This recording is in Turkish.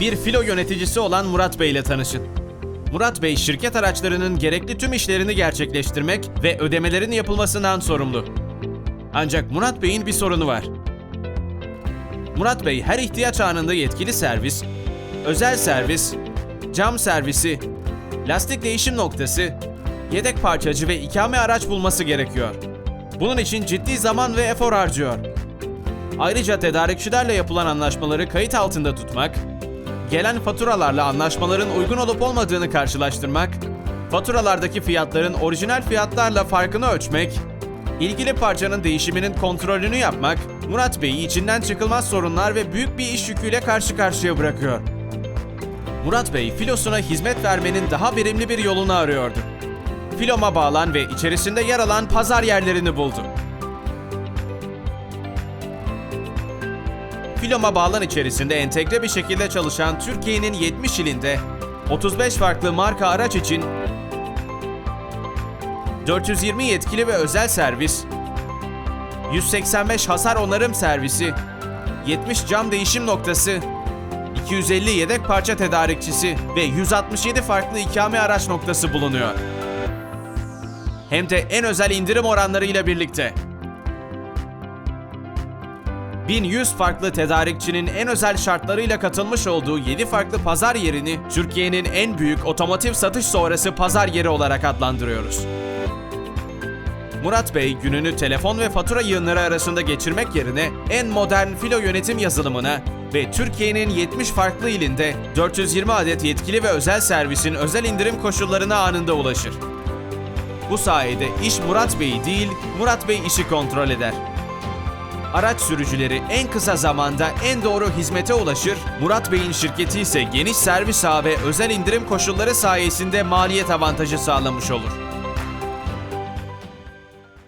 bir filo yöneticisi olan Murat Bey ile tanışın. Murat Bey şirket araçlarının gerekli tüm işlerini gerçekleştirmek ve ödemelerin yapılmasından sorumlu. Ancak Murat Bey'in bir sorunu var. Murat Bey her ihtiyaç anında yetkili servis, özel servis, cam servisi, lastik değişim noktası, yedek parçacı ve ikame araç bulması gerekiyor. Bunun için ciddi zaman ve efor harcıyor. Ayrıca tedarikçilerle yapılan anlaşmaları kayıt altında tutmak, gelen faturalarla anlaşmaların uygun olup olmadığını karşılaştırmak, faturalardaki fiyatların orijinal fiyatlarla farkını ölçmek, ilgili parçanın değişiminin kontrolünü yapmak, Murat Bey'i içinden çıkılmaz sorunlar ve büyük bir iş yüküyle karşı karşıya bırakıyor. Murat Bey, filosuna hizmet vermenin daha verimli bir yolunu arıyordu. Filoma bağlan ve içerisinde yer alan pazar yerlerini buldu. Filoma bağlan içerisinde entegre bir şekilde çalışan Türkiye'nin 70 ilinde 35 farklı marka araç için 420 yetkili ve özel servis, 185 hasar onarım servisi, 70 cam değişim noktası, 250 yedek parça tedarikçisi ve 167 farklı ikame araç noktası bulunuyor. Hem de en özel indirim oranlarıyla birlikte. 1100 farklı tedarikçinin en özel şartlarıyla katılmış olduğu 7 farklı pazar yerini Türkiye'nin en büyük otomotiv satış sonrası pazar yeri olarak adlandırıyoruz. Murat Bey gününü telefon ve fatura yığınları arasında geçirmek yerine en modern filo yönetim yazılımına ve Türkiye'nin 70 farklı ilinde 420 adet yetkili ve özel servisin özel indirim koşullarına anında ulaşır. Bu sayede iş Murat Bey değil, Murat Bey işi kontrol eder. Araç sürücüleri en kısa zamanda en doğru hizmete ulaşır, Murat Bey'in şirketi ise geniş servis ağı ve özel indirim koşulları sayesinde maliyet avantajı sağlamış olur.